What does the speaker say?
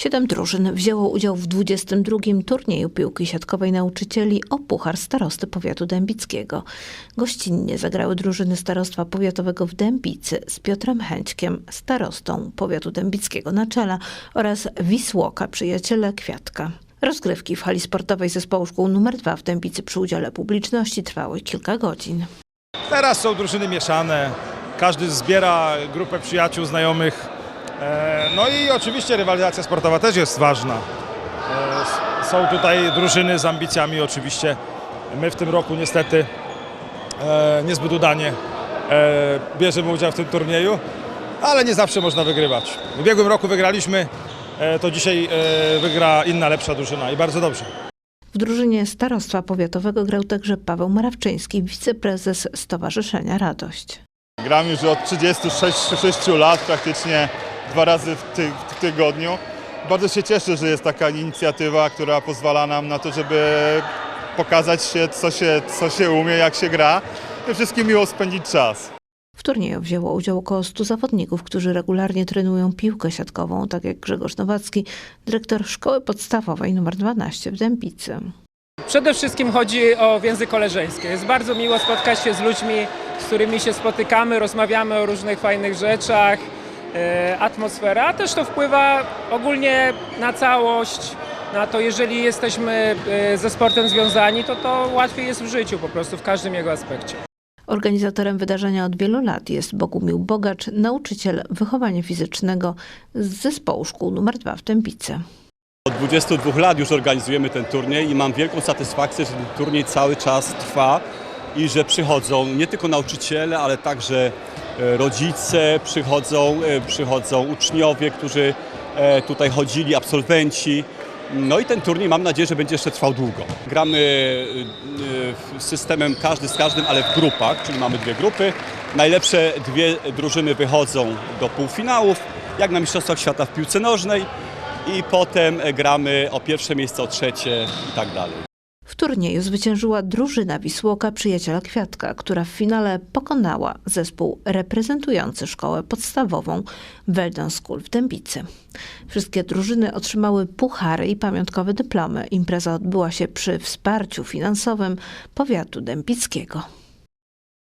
Siedem drużyn wzięło udział w 22. turnieju piłki siatkowej nauczycieli o Puchar Starosty Powiatu Dębickiego. Gościnnie zagrały drużyny Starostwa Powiatowego w Dębicy z Piotrem Chęćkiem, starostą Powiatu Dębickiego na czele oraz Wisłoka, przyjaciele Kwiatka. Rozgrywki w hali sportowej zespołu szkół nr 2 w Dębicy przy udziale publiczności trwały kilka godzin. Teraz są drużyny mieszane, każdy zbiera grupę przyjaciół, znajomych. E, No i oczywiście rywalizacja sportowa też jest ważna. E, Są tutaj drużyny z ambicjami oczywiście. My w tym roku niestety e, niezbyt udanie bierzemy udział w tym turnieju, ale nie zawsze można wygrywać. W ubiegłym roku wygraliśmy, to dzisiaj wygra inna lepsza drużyna i bardzo dobrze. W drużynie Starostwa Powiatowego grał także Paweł Morawczyński, wiceprezes Stowarzyszenia Radość. Gram już od 36 6 lat, praktycznie dwa razy w, ty, w tygodniu. Bardzo się cieszę, że jest taka inicjatywa, która pozwala nam na to, żeby pokazać się, co się, co się umie, jak się gra. Przede wszystkim miło spędzić czas. W turnieju wzięło udział około 100 zawodników, którzy regularnie trenują piłkę siatkową, tak jak Grzegorz Nowacki, dyrektor Szkoły Podstawowej nr 12 w Dębicy. Przede wszystkim chodzi o więzy koleżeńskie. Jest bardzo miło spotkać się z ludźmi, z którymi się spotykamy, rozmawiamy o różnych fajnych rzeczach, e, atmosfera, a też to wpływa ogólnie na całość, na to, jeżeli jesteśmy e, ze sportem związani, to to łatwiej jest w życiu po prostu, w każdym jego aspekcie. Organizatorem wydarzenia od wielu lat jest Bogumił Bogacz, nauczyciel wychowania fizycznego z zespołu szkół nr 2 w Dębicy. Od 22 lat już organizujemy ten turniej i mam wielką satysfakcję, że ten turniej cały czas trwa i że przychodzą nie tylko nauczyciele, ale także rodzice, przychodzą, e, przychodzą uczniowie, którzy e, tutaj chodzili, absolwenci. No i ten turniej mam nadzieję, że będzie jeszcze trwał długo. Gramy e, e, systemem każdy z każdym, ale w grupach, czyli mamy dwie grupy. Najlepsze dwie drużyny wychodzą do półfinałów, jak na Mistrzostwach Świata w piłce nożnej i potem e, gramy o pierwsze miejsce, o trzecie i tak dalej. W turnieju zwyciężyła drużyna Wisłoka Przyjaciela Kwiatka, która w finale pokonała zespół reprezentujący szkołę podstawową Weldon School w Dębicy. Wszystkie drużyny otrzymały puchary i pamiątkowe dyplomy. Impreza odbyła się przy wsparciu finansowym powiatu dębickiego.